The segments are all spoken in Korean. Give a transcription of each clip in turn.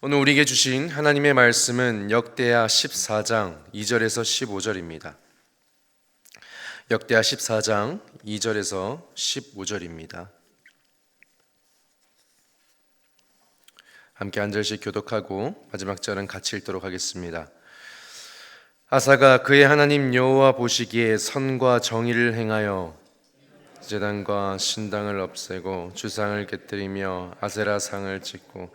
오늘 우리에게 주신 하나님의 말씀은 역대하 14장 2절에서 15절입니다. 역대하 14장 2절에서 15절입니다. 함께 한 절씩 교독하고 마지막 절은 같이 읽도록 하겠습니다. 아사가 그의 하나님 여호와 보시기에 선과 정의를 행하여 제단과 신당을 없애고 주상을 깨뜨리며 아세라 상을 찍고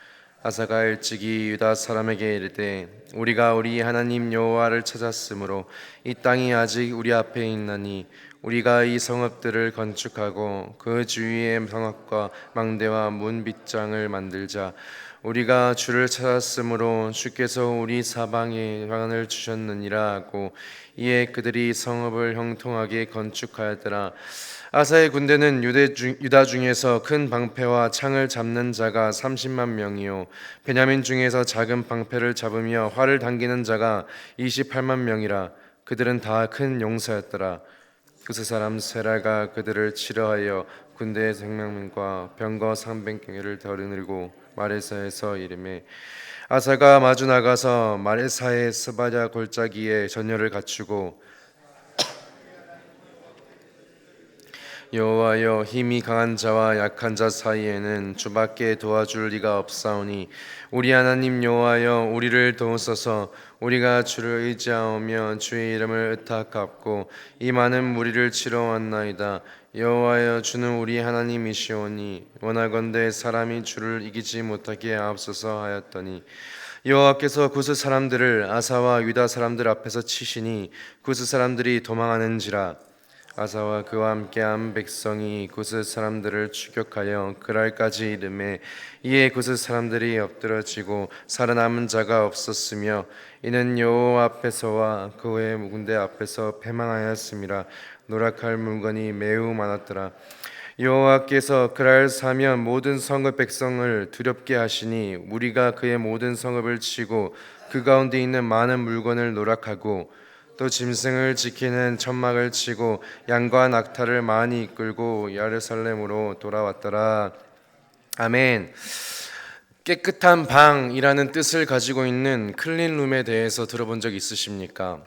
아사가 일찍이 유다 사람에게 이르되 우리가 우리 하나님 여호와를 찾았으므로 이 땅이 아직 우리 앞에 있나니 우리가 이 성읍들을 건축하고 그 주위에 성읍과 망대와 문 빗장을 만들자. 우리가 주를 찾았으므로 주께서 우리 사방에 방안을 주셨느니라 하고 이에 그들이 성읍을 형통하게 건축하였더라 아사의 군대는 유다 중에서 큰 방패와 창을 잡는 자가 30만 명이요. 베냐민 중에서 작은 방패를 잡으며 활을 당기는 자가 28만 명이라. 그들은 다 큰 용사였더라. 그세 사람 세라가 그들을 치러하여 군대의 생명과 병거 300개를 덜어들고 마레사에서 이름에 아사가 마주 나가서 마레사의 스바냐 골짜기에 전열을 갖추고 여호와여 힘이 강한 자와 약한 자 사이에는 주밖에 도와줄 리가 없사오니 우리 하나님 여호와여 우리를 도우소서. 우리가 주를 의지하오며 주의 이름을 의탁하고 이 많은 무리를 치러 왔나이다. 여호와여 주는 우리 하나님이시오니 원하건대 사람이 주를 이기지 못하게 앞서서 하였더니 여호와께서 구스 사람들을 아사와 유다 사람들 앞에서 치시니 구스 사람들이 도망하는지라 아사와 그와 함께한 백성이 구스 사람들을 추격하여 그랄까지 이름에 이에 구스 사람들이 엎드러지고 살아남은 자가 없었으며 이는 여호와 앞에서와 그의 군대 앞에서 패망하였음이라 노력할 물건이 매우 많았더라. 여호와께서 그랄 사면 모든 성읍 백성을 두렵게 하시니 우리가 그의 모든 성읍을 치고 그 가운데 있는 많은 물건을 노력하고 또 짐승을 지키는 천막을 치고 양과 낙타를 많이 이끌고 예루살렘으로 돌아왔더라. 아멘. 깨끗한 방이라는 뜻을 가지고 있는 클린룸에 대해서 들어본 적 있으십니까?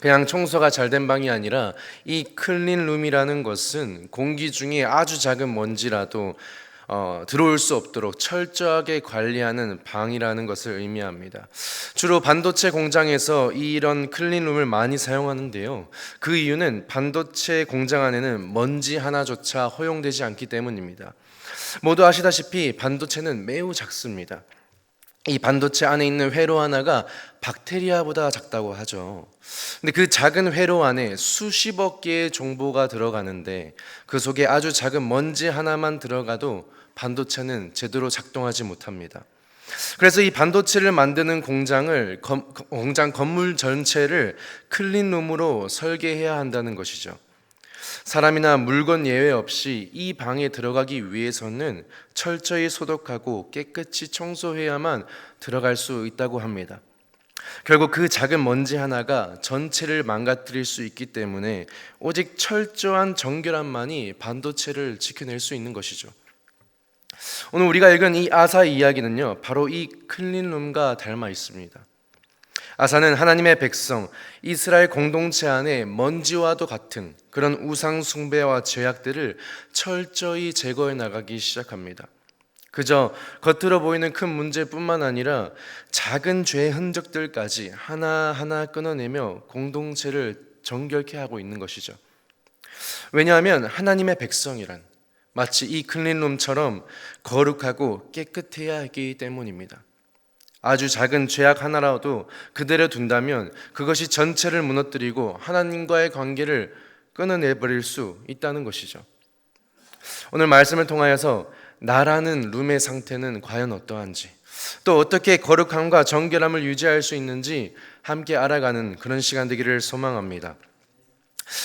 그냥 청소가 잘 된 방이 아니라 이 클린룸이라는 것은 공기 중에 아주 작은 먼지라도 어, 들어올 수 없도록 철저하게 관리하는 방이라는 것을 의미합니다. 주로 반도체 공장에서 이런 클린룸을 많이 사용하는데요. 그 이유는 반도체 공장 안에는 먼지 하나조차 허용되지 않기 때문입니다. 모두 아시다시피 반도체는 매우 작습니다. 이 반도체 안에 있는 회로 하나가 박테리아보다 작다고 하죠. 근데 그 작은 회로 안에 수십억 개의 정보가 들어가는데 그 속에 아주 작은 먼지 하나만 들어가도 반도체는 제대로 작동하지 못합니다. 그래서 이 반도체를 만드는 공장을 공장 건물 전체를 클린룸으로 설계해야 한다는 것이죠. 사람이나 물건 예외 없이 이 방에 들어가기 위해서는 철저히 소독하고 깨끗이 청소해야만 들어갈 수 있다고 합니다. 결국 그 작은 먼지 하나가 전체를 망가뜨릴 수 있기 때문에 오직 철저한 정결함만이 반도체를 지켜낼 수 있는 것이죠. 오늘 우리가 읽은 이 아사 이야기는요, 바로 이 클린룸과 닮아 있습니다. 아사는 하나님의 백성 이스라엘 공동체 안에 먼지와도 같은 그런 우상 숭배와 죄악들을 철저히 제거해 나가기 시작합니다. 그저 겉으로 보이는 큰 문제뿐만 아니라 작은 죄의 흔적들까지 하나하나 끊어내며 공동체를 정결케 하고 있는 것이죠. 왜냐하면 하나님의 백성이란 마치 이 클린룸처럼 거룩하고 깨끗해야 하기 때문입니다. 아주 작은 죄악 하나라도 그대로 둔다면 그것이 전체를 무너뜨리고 하나님과의 관계를 끊어내버릴 수 있다는 것이죠. 오늘 말씀을 통하여서 나라는 룸의 상태는 과연 어떠한지, 또 어떻게 거룩함과 정결함을 유지할 수 있는지 함께 알아가는 그런 시간 되기를 소망합니다.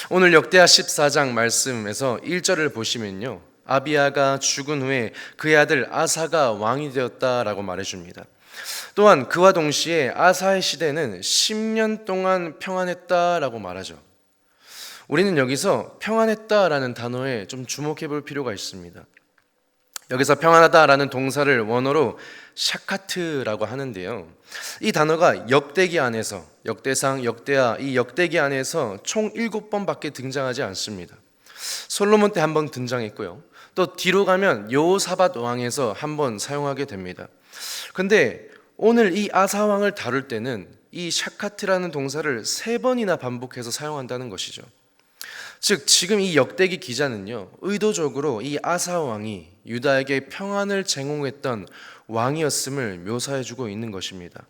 오늘 역대하 14장 말씀에서 1절을 보시면요. 아비아가 죽은 후에 그의 아들 아사가 왕이 되었다라고 말해 줍니다. 또한 그와 동시에 아사의 시대는 10년 동안 평안했다라고 말하죠. 우리는 여기서 평안했다라는 단어에 좀 주목해 볼 필요가 있습니다. 여기서 평안하다라는 동사를 원어로 샤카트라고 하는데요. 이 단어가 역대기 안에서 역대상, 역대하 이 역대기 안에서 총 7번밖에 등장하지 않습니다. 솔로몬 때 한 번 등장했고요. 또 뒤로 가면 요사밧 왕에서 한 번 사용하게 됩니다. 근데 오늘 이 아사 왕을 다룰 때는 이 샤카트라는 동사를 세 번이나 반복해서 사용한다는 것이죠. 즉 지금 이 역대기 기자는요 의도적으로 이 아사 왕이 유다에게 평안을 제공했던 왕이었음을 묘사해주고 있는 것입니다.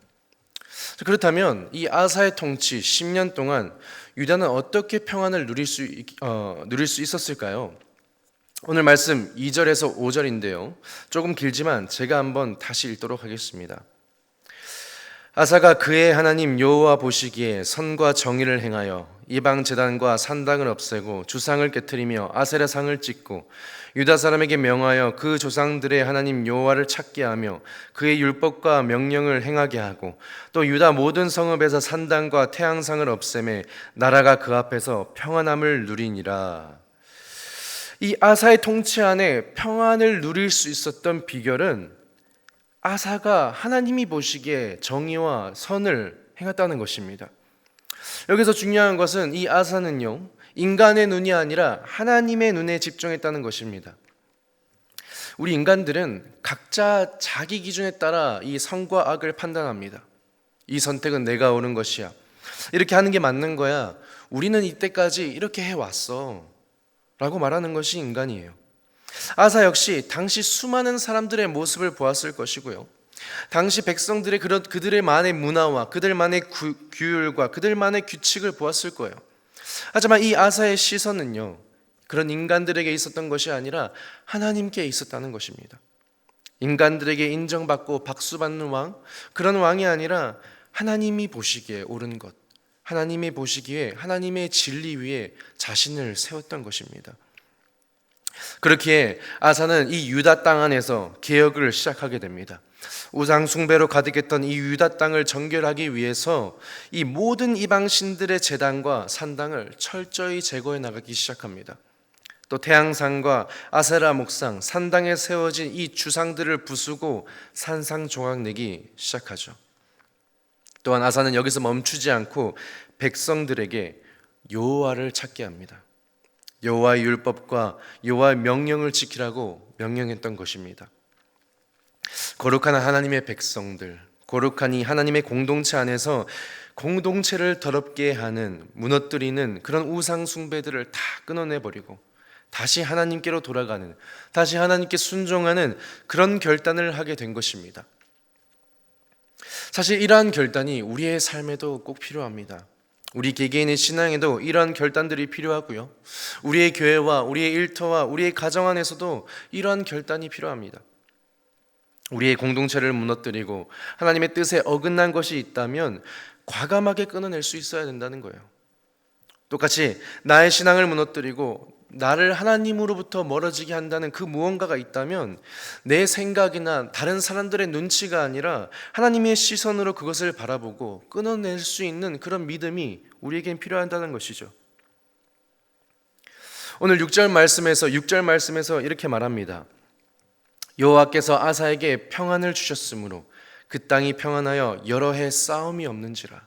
그렇다면 이 아사의 통치 10년 동안 유다는 어떻게 평안을 누릴 수, 있- 어, 누릴 수 있었을까요? 오늘 말씀 2절에서 5절인데요. 조금 길지만 제가 한번 다시 읽도록 하겠습니다. 아사가 그의 하나님 여호와 보시기에 선과 정의를 행하여 이방 제단과 산당을 없애고 주상을 깨뜨리며 아세라 상을 찍고 유다 사람에게 명하여 그 조상들의 하나님 여호와를 찾게 하며 그의 율법과 명령을 행하게 하고 또 유다 모든 성읍에서 산당과 태양상을 없애매 나라가 그 앞에서 평안함을 누리니라. 이 아사의 통치 안에 평안을 누릴 수 있었던 비결은 아사가 하나님이 보시기에 정의와 선을 행했다는 것입니다. 여기서 중요한 것은 이 아사는요, 인간의 눈이 아니라 하나님의 눈에 집중했다는 것입니다. 우리 인간들은 각자 자기 기준에 따라 이 선과 악을 판단합니다. 이 선택은 내가 옳은 것이야. 이렇게 하는 게 맞는 거야. 우리는 이때까지 이렇게 해왔어. 라고 말하는 것이 인간이에요. 아사 역시 당시 수많은 사람들의 모습을 보았을 것이고요. 당시 백성들의 그런 그들의만의 문화와 그들만의 구, 규율과 그들만의 규칙을 보았을 거예요. 하지만 이 아사의 시선은요. 그런 인간들에게 있었던 것이 아니라 하나님께 있었다는 것입니다. 인간들에게 인정받고 박수받는 왕 그런 왕이 아니라 하나님이 보시기에 옳은 것 하나님이 보시기에 하나님의 진리 위에 자신을 세웠던 것입니다. 그렇기에 아사는 이 유다 땅 안에서 개혁을 시작하게 됩니다. 우상 숭배로 가득했던 이 유다 땅을 정결하기 위해서 이 모든 이방 신들의 제단과 산당을 철저히 제거해 나가기 시작합니다. 또 태양상과 아세라 목상, 산당에 세워진 이 주상들을 부수고 산상 조각 내기 시작하죠. 또한 아사는 여기서 멈추지 않고 백성들에게 여호와를 찾게 합니다. 여호와의 율법과 여호와의 명령을 지키라고 명령했던 것입니다. 거룩한 하나님의 백성들, 거룩한 이 하나님의 공동체 안에서 공동체를 더럽게 하는 무너뜨리는 그런 우상 숭배들을 다 끊어내 버리고 다시 하나님께로 돌아가는 다시 하나님께 순종하는 그런 결단을 하게 된 것입니다. 사실 이러한 결단이 우리의 삶에도 꼭 필요합니다. 우리 개개인의 신앙에도 이러한 결단들이 필요하고요. 우리의 교회와 우리의 일터와 우리의 가정 안에서도 이러한 결단이 필요합니다. 우리의 공동체를 무너뜨리고 하나님의 뜻에 어긋난 것이 있다면 과감하게 끊어낼 수 있어야 된다는 거예요. 똑같이 나의 신앙을 무너뜨리고 나를 하나님으로부터 멀어지게 한다는 그 무언가가 있다면 내 생각이나 다른 사람들의 눈치가 아니라 하나님의 시선으로 그것을 바라보고 끊어낼 수 있는 그런 믿음이 우리에겐 필요하다는 것이죠. 오늘 6절 말씀에서 6절 말씀에서 이렇게 말합니다. 여호와께서 아사에게 평안을 주셨으므로 그 땅이 평안하여 여러 해 싸움이 없는지라.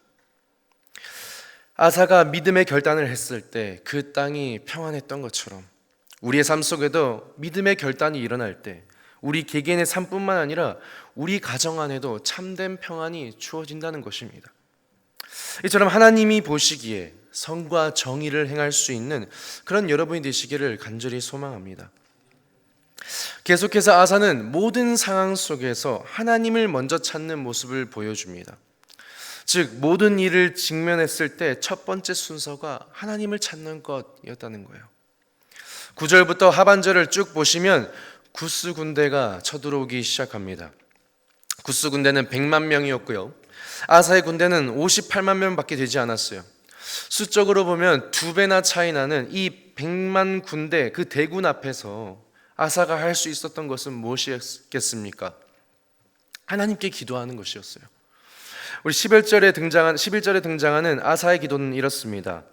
아사가 믿음의 결단을 했을 때 그 땅이 평안했던 것처럼 우리의 삶 속에도 믿음의 결단이 일어날 때 우리 개개인의 삶뿐만 아니라 우리 가정 안에도 참된 평안이 주어진다는 것입니다. 이처럼 하나님이 보시기에 성과 정의를 행할 수 있는 그런 여러분이 되시기를 간절히 소망합니다. 계속해서 아사는 모든 상황 속에서 하나님을 먼저 찾는 모습을 보여줍니다. 즉 모든 일을 직면했을 때 첫 번째 순서가 하나님을 찾는 것이었다는 거예요. 9절부터 하반절을 쭉 보시면 구스 군대가 쳐들어오기 시작합니다. 구스 군대는 100만 명이었고요. 아사의 군대는 58만 명밖에 되지 않았어요. 수적으로 보면 두 배나 차이 나는 이 백만 군대 그 대군 앞에서 아사가 할 수 있었던 것은 무엇이었겠습니까? 하나님께 기도하는 것이었어요. 우리 11절에 등장한 11절에 등장하는 아사의 기도는 이렇습니다.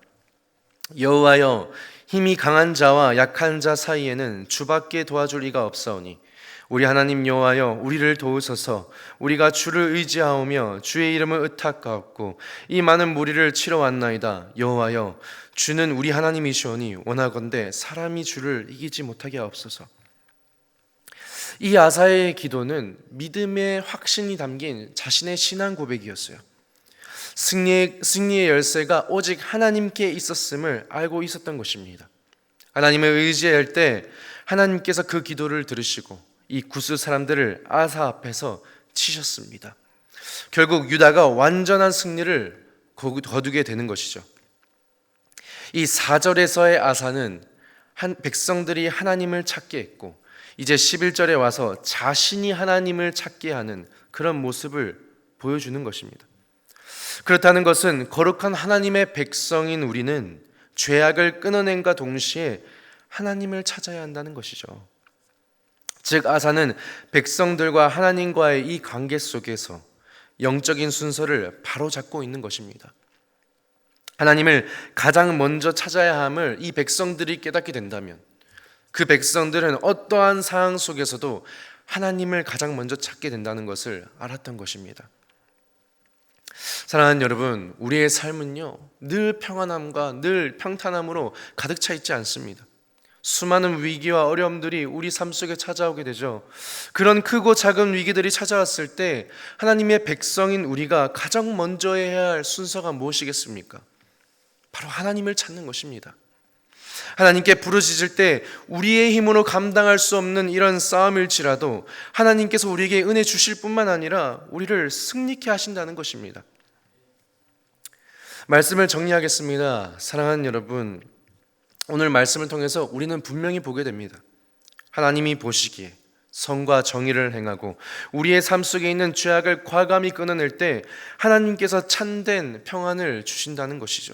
여호와여 힘이 강한 자와 약한 자 사이에는 주밖에 도와줄 이가 없사오니 우리 하나님 여호와여 우리를 도우소서. 우리가 주를 의지하오며 주의 이름을 의탁하옵고 이 많은 무리를 치러 왔나이다. 여호와여 주는 우리 하나님이시오니 원하건대 사람이 주를 이기지 못하게 하옵소서 이 아사의 기도는 믿음의 확신이 담긴 자신의 신앙 고백이었어요. 승리의, 승리의 열쇠가 오직 하나님께 있었음을 알고 있었던 것입니다. 하나님을 의지할 때 하나님께서 그 기도를 들으시고 이 구스 사람들을 아사 앞에서 치셨습니다. 결국 유다가 완전한 승리를 거두게 되는 것이죠. 이 4절에서의 아사는 한 백성들이 하나님을 찾게 했고 이제 11절에 와서 자신이 하나님을 찾게 하는 그런 모습을 보여주는 것입니다. 그렇다는 것은 거룩한 하나님의 백성인 우리는 죄악을 끊어낸과 동시에 하나님을 찾아야 한다는 것이죠. 즉 아사는 백성들과 하나님과의 이 관계 속에서 영적인 순서를 바로 잡고 있는 것입니다. 하나님을 가장 먼저 찾아야 함을 이 백성들이 깨닫게 된다면 그 백성들은 어떠한 상황 속에서도 하나님을 가장 먼저 찾게 된다는 것을 알았던 것입니다. 사랑하는 여러분, 우리의 삶은요, 늘 평안함과 늘 평탄함으로 가득 차 있지 않습니다. 수많은 위기와 어려움들이 우리 삶 속에 찾아오게 되죠. 그런 크고 작은 위기들이 찾아왔을 때 하나님의 백성인 우리가 가장 먼저 해야 할 순서가 무엇이겠습니까? 바로 하나님을 찾는 것입니다. 하나님께 부르짖을 때 우리의 힘으로 감당할 수 없는 이런 싸움일지라도 하나님께서 우리에게 은혜 주실 뿐만 아니라 우리를 승리케 하신다는 것입니다. 말씀을 정리하겠습니다. 사랑하는 여러분, 오늘 말씀을 통해서 우리는 분명히 보게 됩니다. 하나님이 보시기에 성과 정의를 행하고 우리의 삶 속에 있는 죄악을 과감히 끊어낼 때 하나님께서 참된 평안을 주신다는 것이죠.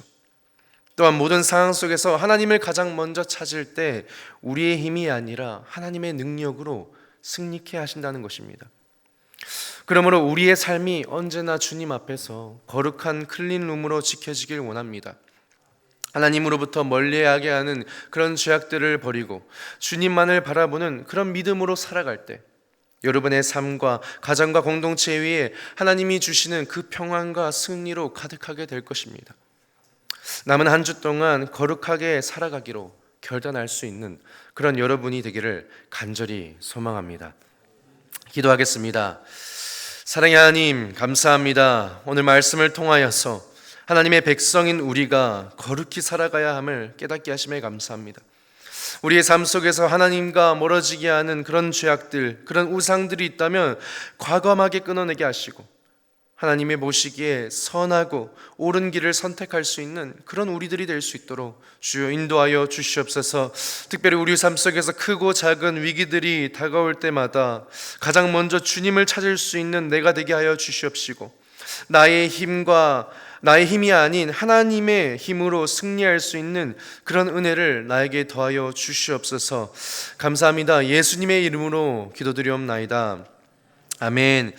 또한 모든 상황 속에서 하나님을 가장 먼저 찾을 때 우리의 힘이 아니라 하나님의 능력으로 승리케 하신다는 것입니다. 그러므로 우리의 삶이 언제나 주님 앞에서 거룩한 클린 룸으로 지켜지길 원합니다. 하나님으로부터 멀리하게 하는 그런 죄악들을 버리고 주님만을 바라보는 그런 믿음으로 살아갈 때 여러분의 삶과 가정과 공동체 위에 하나님이 주시는 그 평안과 승리로 가득하게 될 것입니다. 남은 한 주 동안 거룩하게 살아가기로 결단할 수 있는 그런 여러분이 되기를 간절히 소망합니다. 기도하겠습니다. 사랑의 하나님, 감사합니다. 오늘 말씀을 통하여서 하나님의 백성인 우리가 거룩히 살아가야 함을 깨닫게 하심에 감사합니다. 우리의 삶 속에서 하나님과 멀어지게 하는 그런 죄악들, 그런 우상들이 있다면 과감하게 끊어내게 하시고 하나님의 보시기에 선하고 옳은 길을 선택할 수 있는 그런 우리들이 될 수 있도록 주여 인도하여 주시옵소서. 특별히 우리 삶 속에서 크고 작은 위기들이 다가올 때마다 가장 먼저 주님을 찾을 수 있는 내가 되게 하여 주시옵시고 나의 힘과 나의 힘이 아닌 하나님의 힘으로 승리할 수 있는 그런 은혜를 나에게 더하여 주시옵소서. 감사합니다. 예수님의 이름으로 기도드리옵나이다. 아멘.